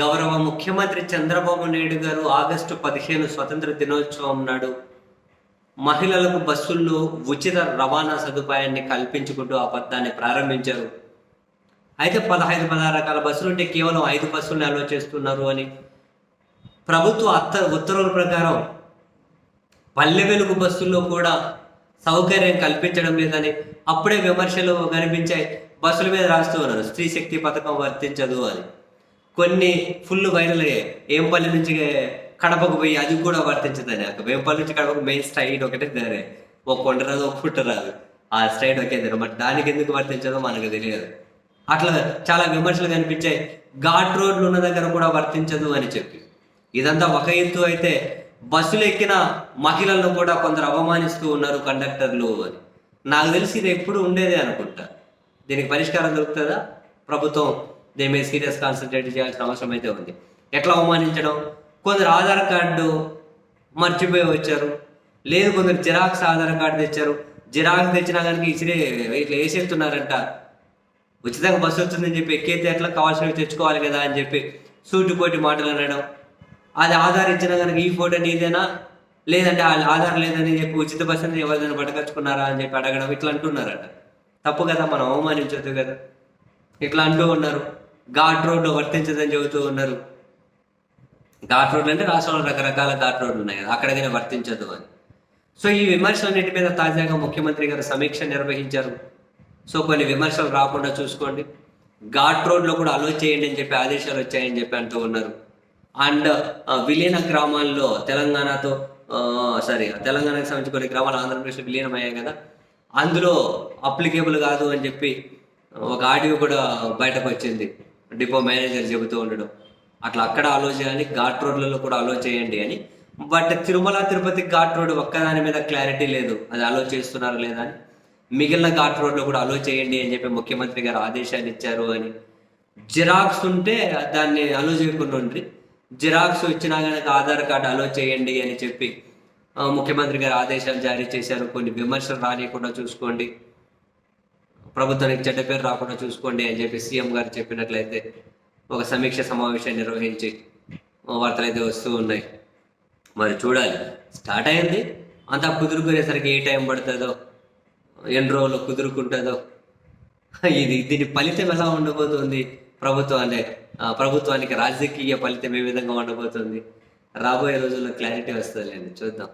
గౌరవ ముఖ్యమంత్రి చంద్రబాబు నాయుడు గారు ఆగస్టు పదిహేను స్వతంత్ర దినోత్సవం నాడు మహిళలకు బస్సుల్లో ఉచిత రవాణా సదుపాయాన్ని కల్పించుకుంటూ ఆ పథకాన్ని ప్రారంభించారు. అయితే పదహైదు పదహారు రకాల బస్సులు ఉంటే కేవలం ఐదు బస్సులను అలో చేస్తున్నారు అని ప్రభుత్వ అత్త ఉత్తర్వుల ప్రకారం పల్లె వెలుగు బస్సుల్లో కూడా సౌకర్యం కల్పించడం లేదని అప్పుడే విమర్శలు కనిపించాయి. బస్సుల మీద రాస్తూ ఉన్నారు. స్త్రీ శక్తి పథకం వర్తించదు అని. కొన్ని ఫుల్ వైరల్ అయ్యాయి. ఏంపల్లి నుంచి కడపకు పోయి అది కూడా వర్తించదని. నాకు వేంపల్లి నుంచి కడపకు మెయిన్ స్ట్రైట్ ఒకటే దానే ఒక కొండ రాదు ఒక పుట్ట రాదు. ఆ స్ట్రైట్ ఒకే దాని మరి దానికి ఎందుకు వర్తించదో మనకు తెలియదు. అట్లా చాలా విమర్శలు కనిపించాయి. ఘాట్ రోడ్లు ఉన్న దగ్గర కూడా వర్తించదు అని చెప్పి. ఇదంతా ఒక ఎత్తు అయితే బస్సులు ఎక్కిన మహిళలను కూడా కొందరు అవమానిస్తూ ఉన్నారు కండక్టర్లు అని. నాకు తెలిసి ఇది ఎప్పుడు ఉండేదే అనుకుంటా. దీనికి పరిష్కారం దొరుకుతుందా? ప్రభుత్వం దీని మీద సీరియస్ కాన్సన్ట్రేట్ చేయాల్సిన అవసరం అయితే ఉంది. ఎట్లా అవమానించడం? కొందరు ఆధార్ కార్డు మర్చిపోయి వచ్చారు. లేదు కొందరు జిరాక్స్ ఆధార్ కార్డు తెచ్చారు. జిరాక్స్ తెచ్చినా కనుక ఇసిరే ఇట్లా వేసేస్తున్నారంట. ఉచితంగా బస్సు వచ్చిందని చెప్పి ఎక్కేతే ఎట్లా కావాల్సినవి తెచ్చుకోవాలి కదా అని చెప్పి సూటిపోటి మాటలు అనడం. అది ఆధార్ ఇచ్చినా కనుక ఈ ఫోటో నీదేనా? లేదంటే ఆ ఆధార్ లేదని చెప్పి ఉచిత బస్సుని ఎవరిదైనా పట్టుకొచ్చుకున్నారా అని చెప్పి అడగడం ఇట్లా అంటున్నారట. తప్పు కదా మనం అవమానించొద్దు కదా. ఇట్లా అంటూ ఉన్నారు. ఘాట్ రోడ్లు వర్తించదని చెబుతూ ఉన్నారు. ఘాట్ రోడ్లు అంటే రాష్ట్రంలో రకరకాల ఘాట్ రోడ్లు ఉన్నాయి. కదా అక్కడికైనా వర్తించదు అని. సో ఈ విమర్శలన్నిటి మీద తాజాగా ముఖ్యమంత్రి గారు సమీక్ష నిర్వహించారు. సో కొన్ని విమర్శలు రాకుండా చూసుకోండి. ఘాట్ రోడ్లో కూడా అలో చేయండి అని చెప్పి ఆదేశాలు వచ్చాయని చెప్పి అంటూ ఉన్నారు. అండ్ విలీన గ్రామాల్లో తెలంగాణతో సారీ తెలంగాణకు సంబంధించి కొన్ని గ్రామాలు ఆంధ్రప్రదేశ్లో విలీనం అయ్యాయి కదా. అందులో అప్లికేబుల్ కాదు అని చెప్పి ఒక ఆడియో కూడా బయటకు వచ్చింది. డిపో మేనేజర్ చెబుతూ ఉండడం. అట్లా అక్కడ అలో చేయాలి ఘాట్ రోడ్లలో కూడా అలో చేయండి అని. But Tirumala Tirupati ghat road ఒక్కదాని మీద క్లారిటీ లేదు. అది అలో చేస్తున్నారా లేదా అని. మిగిలిన ఘాట్ రోడ్లు కూడా అలో చేయండి అని చెప్పి ముఖ్యమంత్రి గారు ఆదేశాలు ఇచ్చారు అని. జిరాక్స్ ఉంటే దాన్ని అలో చేయకుండా ఉండ్రి జిరాక్స్ ఇచ్చినా కనుక ఆధార్ కార్డు అలో చేయండి అని చెప్పి ముఖ్యమంత్రి గారు ఆదేశాలు జారీ చేశారు. కొన్ని విమర్శలు రానియకుండా చూసుకోండి. ప్రభుత్వానికి చెడ్డ పేరు రాకుండా చూసుకోండి అని చెప్పి సీఎం గారు చెప్పినట్లయితే ఒక సమీక్ష సమావేశం నిర్వహించి వార్తలు అయితే వస్తూ ఉన్నాయి. మరి చూడాలి. స్టార్ట్ అయింది. అంతా కుదురుకునేసరికి ఏ టైం పడుతుందో ఎన్ని రోజులు కుదురుకుంటుందో. ఇది దీని ఫలితం ఎలా ఉండబోతుంది? ప్రభుత్వం ఆ, ప్రభుత్వానికి రాజకీయ ఫలితం ఏ విధంగా ఉండబోతుంది? రాబోయే రోజుల్లో క్లారిటీ వస్తుంది చూద్దాం.